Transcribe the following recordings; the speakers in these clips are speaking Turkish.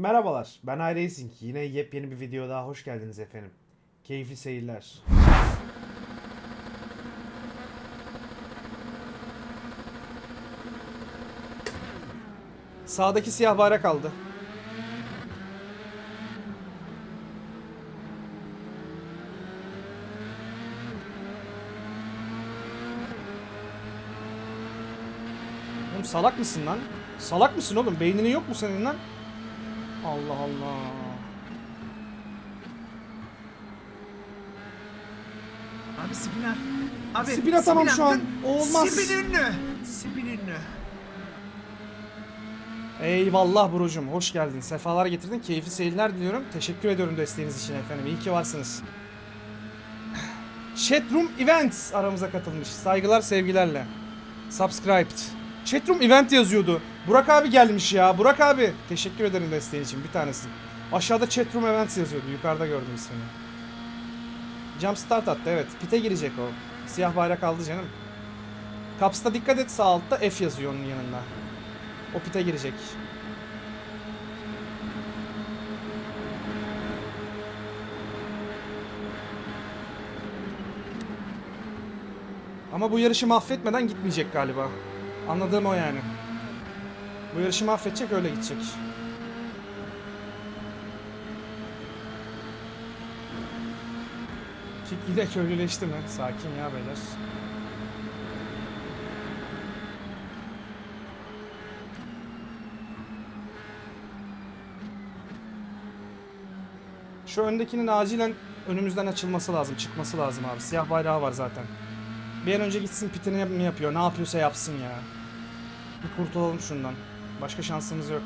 Merhabalar, ben iRacing. Yine yepyeni bir video daha hoş geldiniz efendim. Keyifli seyirler. Sağdaki siyah bayrak aldı. Oğlum salak mısın lan? Salak mısın oğlum? Beyninin yok mu senin lan? Allah Allah. Abi spinner. Abi Spin atamam şu an. olmaz. Spin ünlü. Spin ünlü. Eyvallah Burucum. Hoş geldin. Sefalar getirdin. Keyifli seyirler diliyorum. Teşekkür ediyorum desteğiniz için efendim. İyi ki varsınız. Chatroom Events aramıza katılmış. Saygılar sevgilerle. Subscribed. Chatroom Event yazıyordu. Burak abi gelmiş ya. Burak abi. Teşekkür ederim desteğin için. Bir tanesi. Aşağıda Chatroom Events yazıyordu. Yukarıda gördüm ismini. Jump start attı evet. Pite girecek o. Siyah bayrak aldı canım. Caps'ta dikkat et sağ altta F yazıyor onun yanında. O pite girecek. Ama bu yarışı mahvetmeden gitmeyecek galiba. Anladığım o yani. Bu yarışı mahvedecek öyle gidecek. Kick yine köylüleşti mi? Sakin ya beyler. Şu öndekinin acilen önümüzden açılması lazım, çıkması lazım abi. Siyah bayrağı var zaten. Bir an önce gitsin pitini mi yapıyor, ne yapıyorsa yapsın ya. Bir kurtulalım şundan. Başka şansımız yok.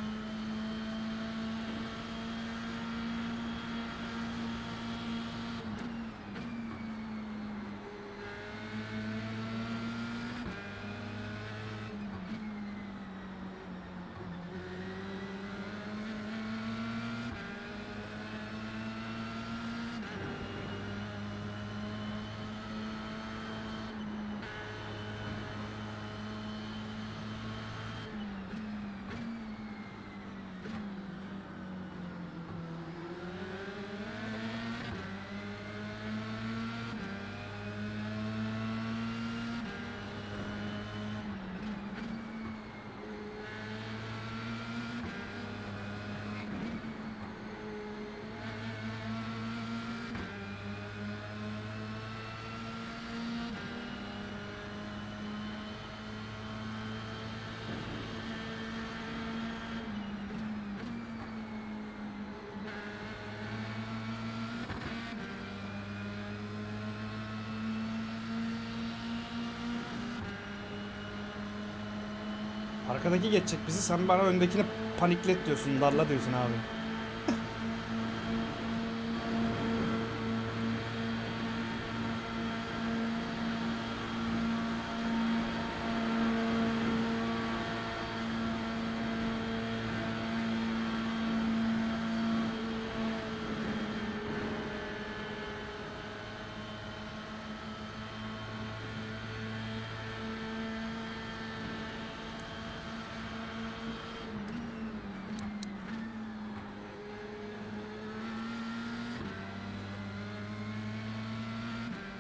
Arkadaki geçecek bizi, sen bana öndekini paniklet diyorsun, darla diyorsun abi.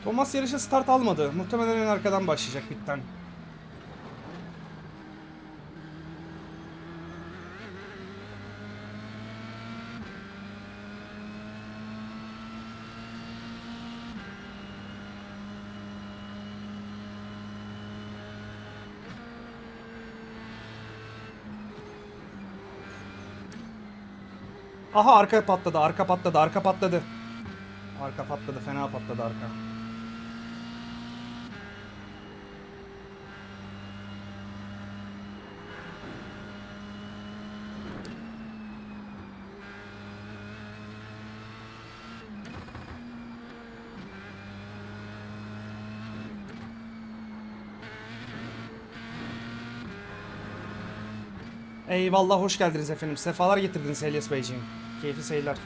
Thomas yarışa start almadı. Muhtemelen en arkadan başlayacak bitten. Aha arka patladı, arka patladı, arka patladı. Arka patladı, fena patladı arka. Eyvallah hoş geldiniz efendim. Sefalar getirdiniz Elias Beyciğim. Keyifli seyirler.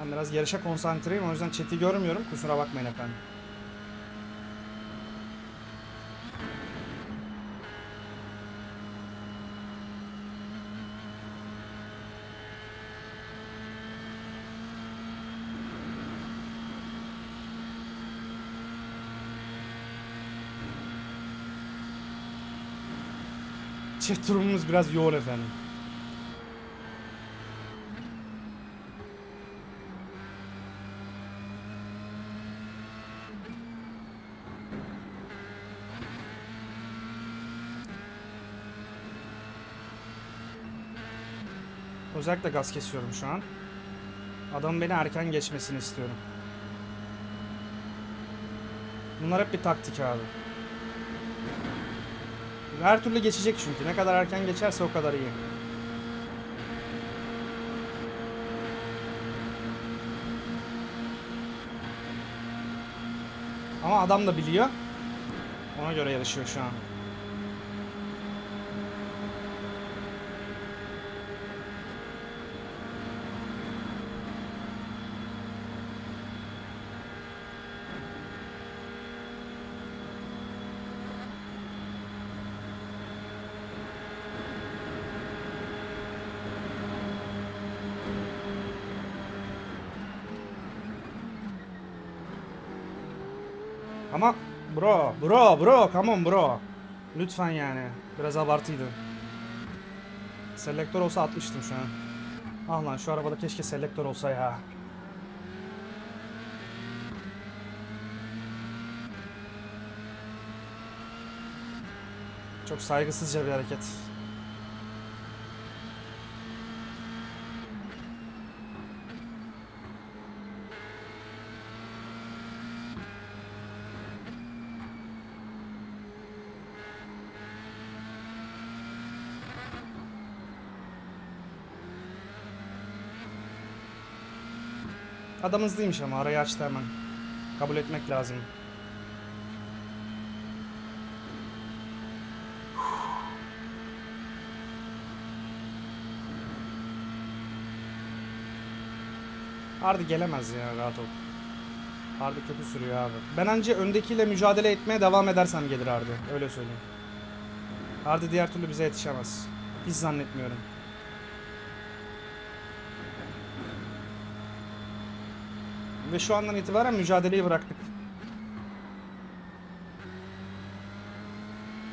Ben biraz yarışa konsantreyim o yüzden chat'i görmüyorum. Kusura bakmayın efendim. Chat durumumuz biraz yoğun efendim. Özellikle gaz kesiyorum şu an. Adamın beni erken geçmesini istiyorum. Bunlar hep bir taktik abi. Her türlü geçecek çünkü. Ne kadar erken geçerse o kadar iyi. Ama adam da biliyor. Ona göre yarışıyor şu an. Ama bro, bro, bro, come on bro. Lütfen yani. Biraz abartıydı. Selektör olsa atmıştım şu an. Ah lan şu arabada keşke selektör olsa ya. Çok saygısızca bir hareket. Adam hızlıymış ama arayı açtı hemen. Kabul etmek lazım. Hardy gelemez ya rahat ol. Hardy kötü sürüyor abi. Ben anca öndekiyle mücadele etmeye devam edersem gelir Hardy. Öyle söyleyeyim. Hardy diğer türlü bize yetişemez. Hiç zannetmiyorum. Ve şu andan itibaren mücadeleyi bıraktık.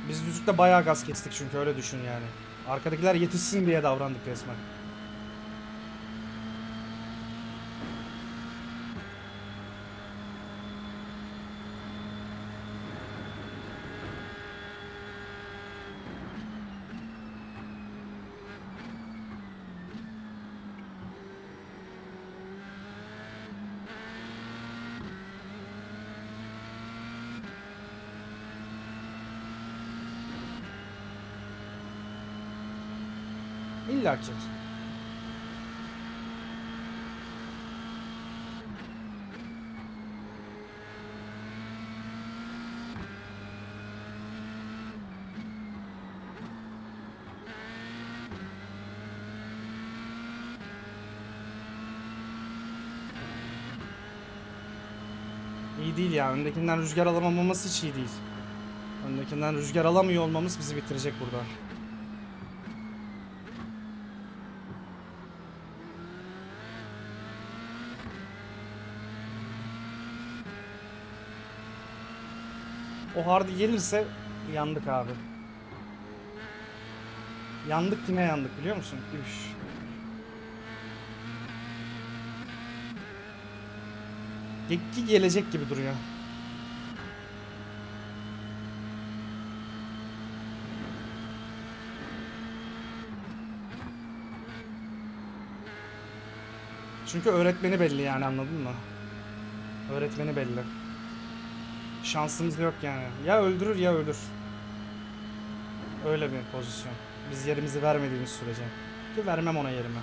Biz düzlükte bayağı gaz kestik çünkü öyle düşün yani. Arkadakiler yetişsin diye davrandık resmen. Ki. İyi değil ya. Öndekinden rüzgar alamamamız hiç iyi değil. Öndekinden rüzgar alamıyor olmamız bizi bitirecek burada. O gelirse yandık abi. Yandık yine yandık biliyor musun? Üf. Gekki gelecek gibi duruyor. Çünkü öğretmeni belli yani anladın mı? Öğretmeni belli. Şansımız yok yani. Ya öldürür ya ölür. Öyle bir pozisyon. Biz yerimizi vermediğimiz sürece. Ki vermem ona yerimi.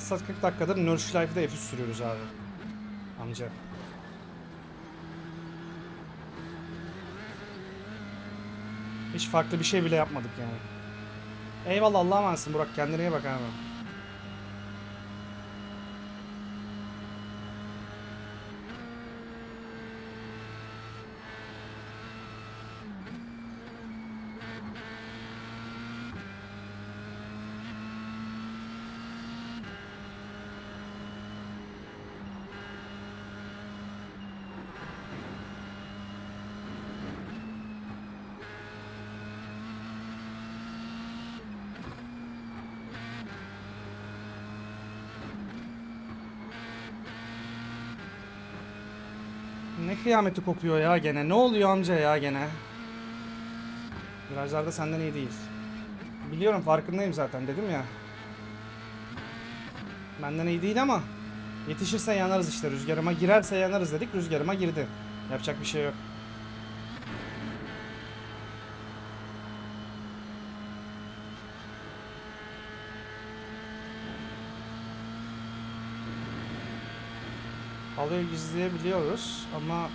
yarım saat 40 dakikadır Nurse Life'da F3 sürüyoruz abi. Amca. Hiç farklı bir şey bile yapmadık yani. Eyvallah Allah'a emanetsin Burak. Kendine iyi bak abi. Ne kıyameti kopuyor ya gene. Ne oluyor amca ya gene? Virajlarda senden iyi değil. Biliyorum farkındayım zaten dedim ya. Benden iyi değil ama yetişirse yanarız işte. Rüzgarıma girerse yanarız dedik. Rüzgarıma girdi. Yapacak bir şey yok. Halıyı gizleyebiliyoruz ama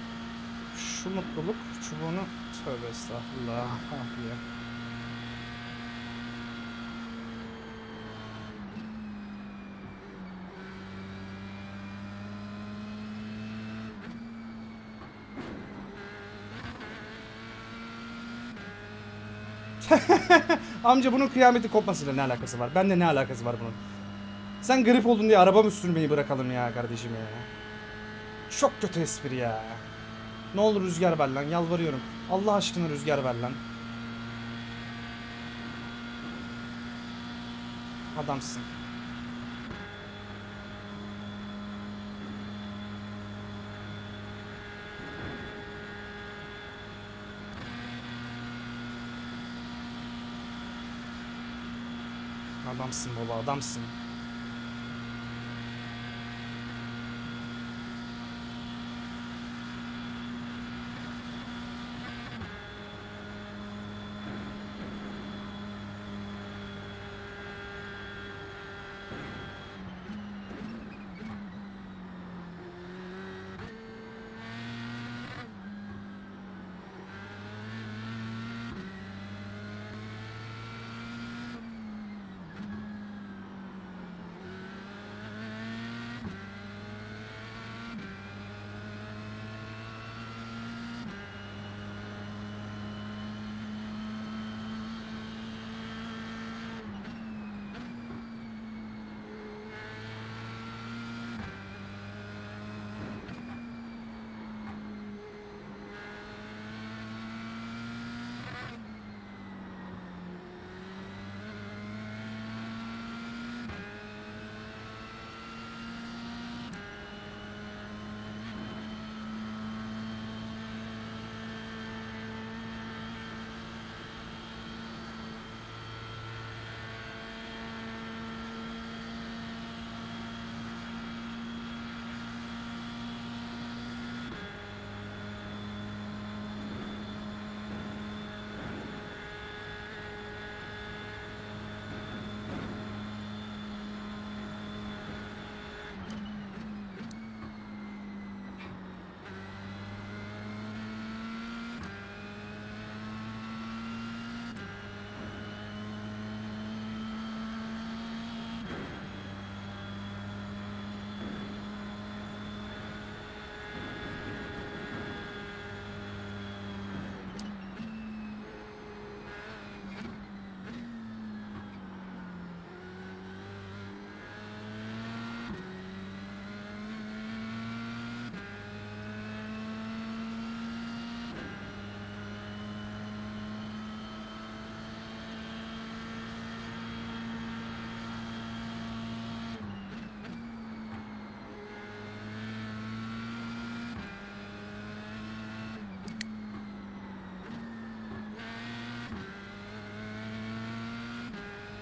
şu mutluluk çubuğunu tövbe estağfurullah ah. Amca bunun kıyameti kopmasıyla ne alakası var? Bende ne alakası var bunun? Sen grip oldun diye araba mı sürmeyi bırakalım ya kardeşim ya? Çok kötü espri ya. Ne olur rüzgar ver lan yalvarıyorum. Allah aşkına rüzgar ver lan. Adamsın. Adamsın baba adamsın.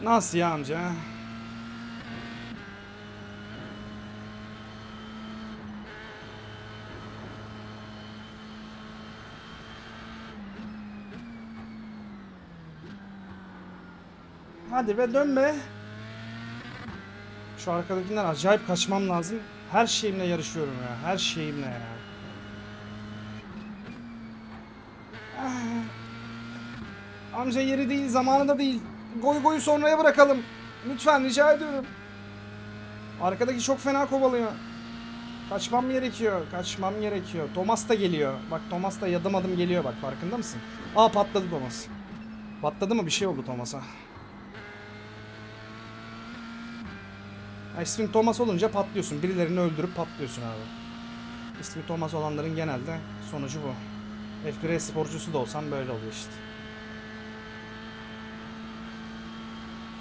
Nasıl ya amca? Hadi be dön. Şu arkadakinden acayip kaçmam lazım. Her şeyimle yarışıyorum ya. Her şeyimle ya. Amca yeri değil, zamanı da değil. Goy goyu sonraya bırakalım. Lütfen rica ediyorum. Arkadaki çok fena kovalıyor. Kaçmam gerekiyor. Kaçmam gerekiyor. Thomas da geliyor. Bak Thomas da yadım adım geliyor bak farkında mısın? Aa patladı Thomas. Patladı mı bir şey oldu Thomas'a. İsmin Thomas olunca patlıyorsun. Birilerini öldürüp patlıyorsun abi. İsmi Thomas olanların genelde sonucu bu. F1 sporcusu da olsan böyle oluyor işte.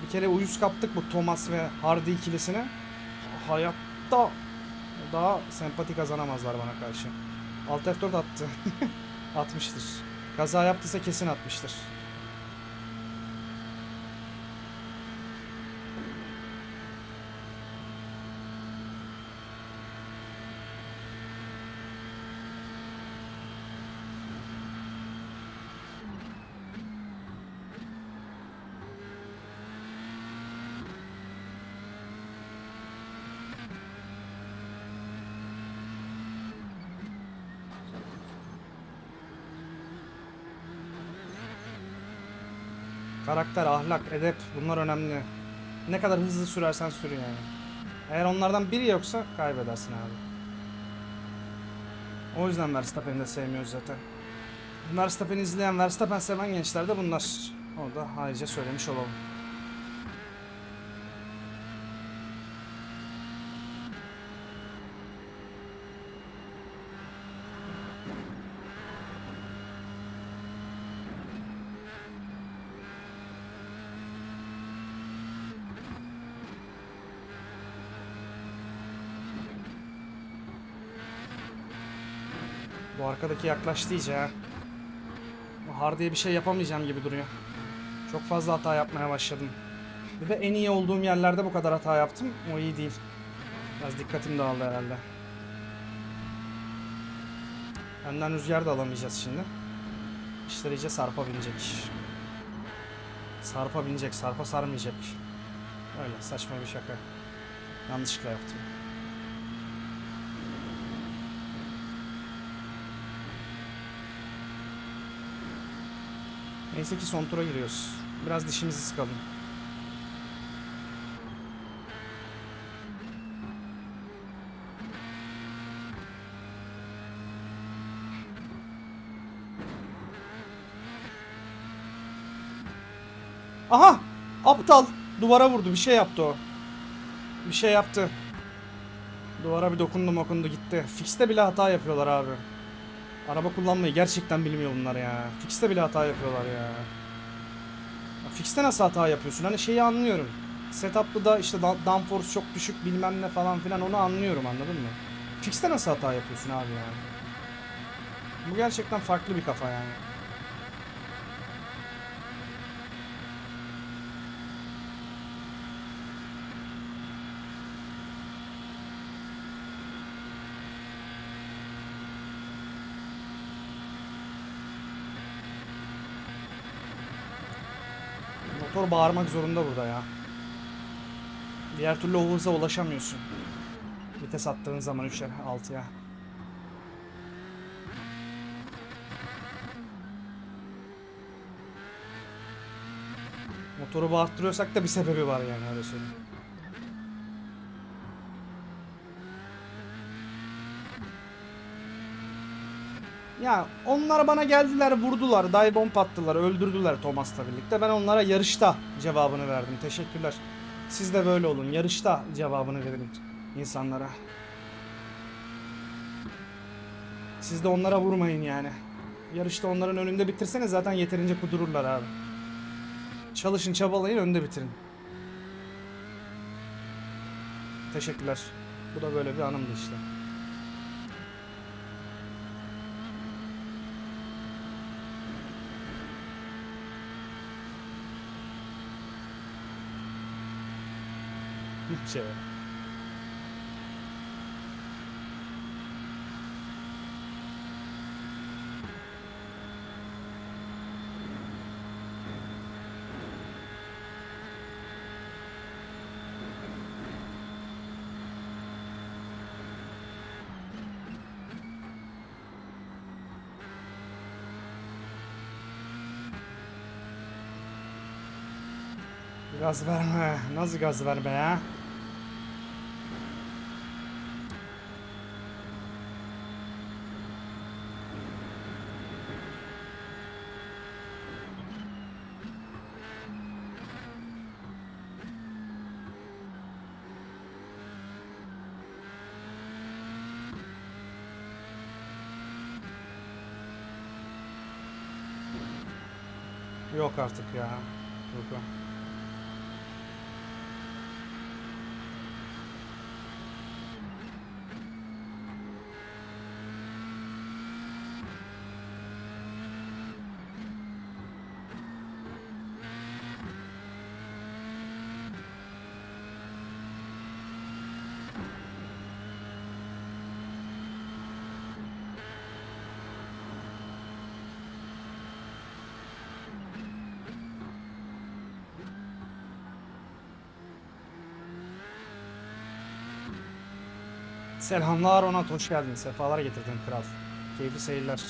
Bir kere uyuz kaptık bu Thomas ve Hardy ikilisine. Hayatta daha sempati kazanamazlar bana karşı. Alt F4 attı. Atmıştır. Kaza yaptıysa kesin atmıştır. Karakter, ahlak, edep bunlar önemli. Ne kadar hızlı sürersen sür yani. Eğer onlardan biri yoksa kaybedersin abi. O yüzden Verstappen'i de sevmiyoruz zaten. Verstappen'i izleyen, Verstappen seven gençler de bunlar. Onu da ayrıca söylemiş olalım. Arkadaki yaklaştı iyice ha. Hardy'ye bir şey yapamayacağım gibi duruyor. Çok fazla hata yapmaya başladım. De en iyi olduğum yerlerde bu kadar hata yaptım. O iyi değil. Biraz dikkatim dağıldı herhalde. Önden rüzgar da alamayacağız şimdi. İşler iyice sarpa binecek. Sarpa binecek, sarpa sarmayacak. Öyle saçma bir şaka. Yanlışlıkla yaptım. Neyse ki son tura giriyoruz. Biraz dişimizi sıkalım. Aha! Aptal! Duvara vurdu. Bir şey yaptı o. Bir şey yaptı. Duvara bir dokundu mokundu gitti. Fix'te bile hata yapıyorlar abi. Araba kullanmayı gerçekten bilmiyor bunlar ya. Fix'te bile hata yapıyorlar ya. Fix'te nasıl hata yapıyorsun? Hani şeyi anlıyorum. Setup'ta da işte downforce çok düşük bilmem ne falan filan onu anlıyorum anladın mı? Fix'te nasıl hata yapıyorsun abi yani? Bu gerçekten farklı bir kafa yani. Motor bağırmak zorunda burada ya. Diğer türlü o hıza ulaşamıyorsun. Vites attığın zaman 3'e 6'ya. Motoru bağırttırıyorsak da bir sebebi var yani öyle söyleyeyim. Ya onlar bana geldiler vurdular, dive bomb attılar, öldürdüler Thomas'la birlikte. Ben onlara yarışta cevabını verdim. Teşekkürler. Siz de böyle olun. Yarışta cevabını verin insanlara. Siz de onlara vurmayın yani. Yarışta onların önünde bitirseniz zaten yeterince kudururlar abi. Çalışın, çabalayın, önde bitirin. Teşekkürler. Bu da böyle bir anımdı işte. gittikçe. Gaz verme. Nasıl gaz verme ya? Artık ya. Yok. Selamlar Onat hoş geldin. Sefalar getirdin kral. Keyifli seyirler.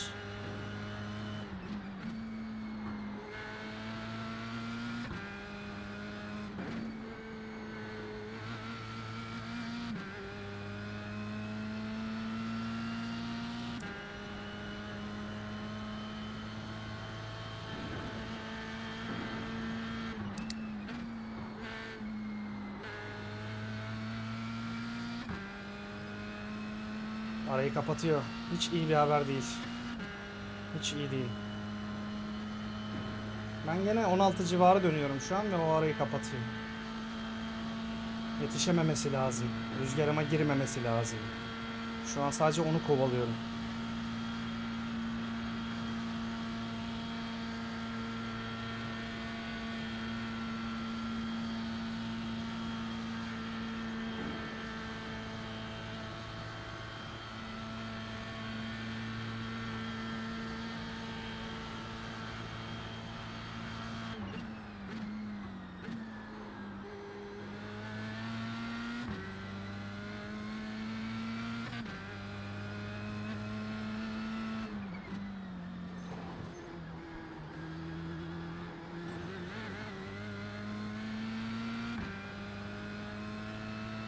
Arayı kapatıyor. Hiç iyi bir haber değil. Hiç iyi değil. Ben gene 16 civarı dönüyorum şu an ve o arayı kapatıyor. Yetişememesi lazım. Rüzgarıma girmemesi lazım. Şu an sadece onu kovalıyorum.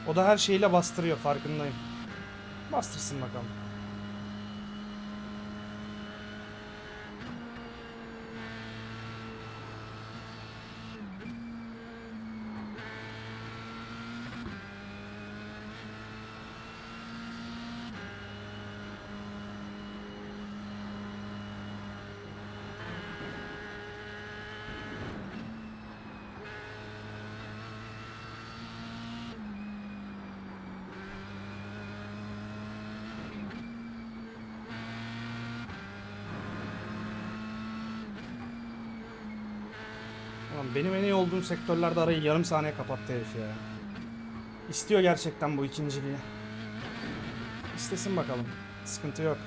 O da her şeyiyle bastırıyor farkındayım. Bastırsın bakalım. Ulan benim en iyi olduğum sektörlerde arayı yarım saniye kapattı herif ya. İstiyor gerçekten bu ikinciliği. İstesin bakalım. Sıkıntı yok.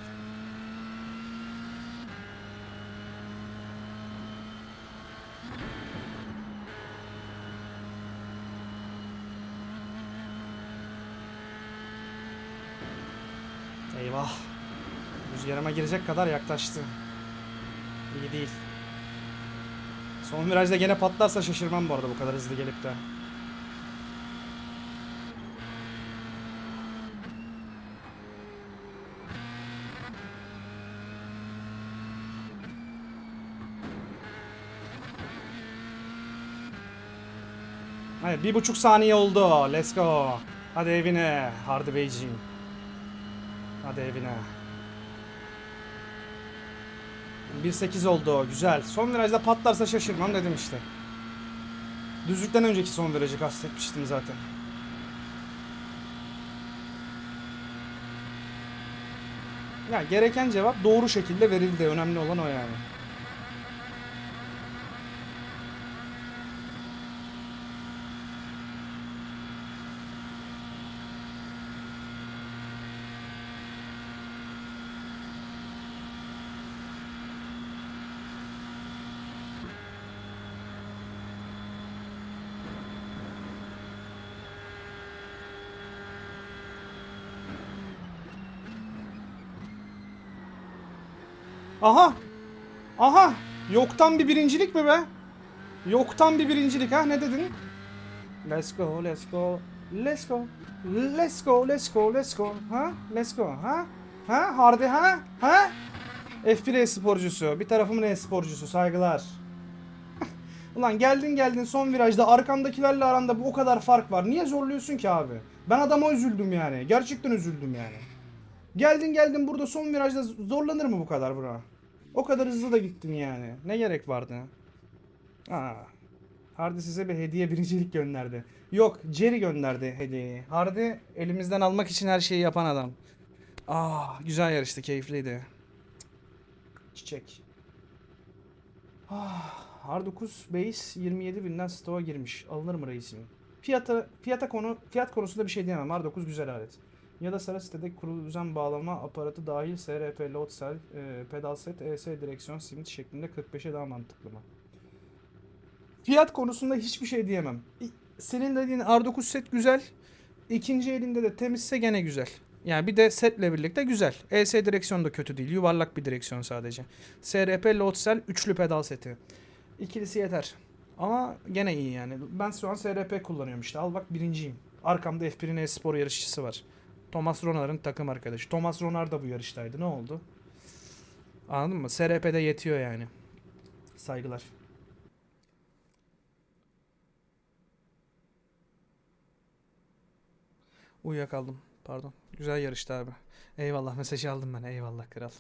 Eyvah. Rüzgarıma girecek kadar yaklaştı. İyi değil. Son virajda gene patlarsa şaşırmam bu arada bu kadar hızlı gelip de. Hayır bir buçuk saniye oldu. Let's go. Hadi evine. Hardy Beijing. Hadi evine. 1.8 oldu. Güzel. Son virajda patlarsa şaşırmam dedim işte. Düzlükten önceki son virajı kastetmiştim zaten. Ya gereken cevap doğru şekilde verildi. Önemli olan o yani. Aha! Aha! Yoktan bir birincilik mi be? Yoktan bir birincilik ha ne dedin? Let's go, let's go, let's go, let's go, let's go, let's go, ha? Let's go, ha? Ha? Hardy ha? Ha? F1 e-sporcusu, bir tarafımın e-sporcusu, saygılar. Ulan geldin geldin son virajda arkandakilerle aranda bu o kadar fark var. Niye zorluyorsun ki abi? Ben adama üzüldüm yani. Gerçekten üzüldüm yani. Geldin geldin burada son virajda zorlanır mı bu kadar bura? O kadar hızlı da gittin yani. Ne gerek vardı? Aa. Hardy size bir hediye birincilik gönderdi. Yok Jerry gönderdi hediyeyi. Hardy elimizden almak için her şeyi yapan adam. Ah güzel yarıştı keyifliydi. Çiçek. Ah, R9 Base 27 binden stoğa girmiş. Alınır mı reisim? Fiyata, fiyata konu, fiyat konusunda bir şey diyemem. R9 güzel alet. Ya da sarı sitede kurulu düzen bağlama aparatı dahil SRP, load cell, e, pedal set, ES direksiyon simit şeklinde 45'e daha mantıklı mı? Fiyat konusunda hiçbir şey diyemem. Senin dediğin R9 set güzel. İkinci elinde de temizse gene güzel. Yani bir de setle birlikte güzel. ES direksiyon da kötü değil. Yuvarlak bir direksiyon sadece. SRP load cell üçlü pedal seti. İkilisi yeter. Ama gene iyi yani. Ben şu an SRP kullanıyorum işte. Al bak birinciyim. Arkamda F1'in e-spor yarışçısı var. Thomas Ronar'ın takım arkadaşı. Thomas Ronar da bu yarıştaydı. Ne oldu? Anladın mı? SRP'de yetiyor yani. Saygılar. Uyuyakaldım. Pardon. Güzel yarıştı abi. Eyvallah mesajı aldım ben. Eyvallah kral.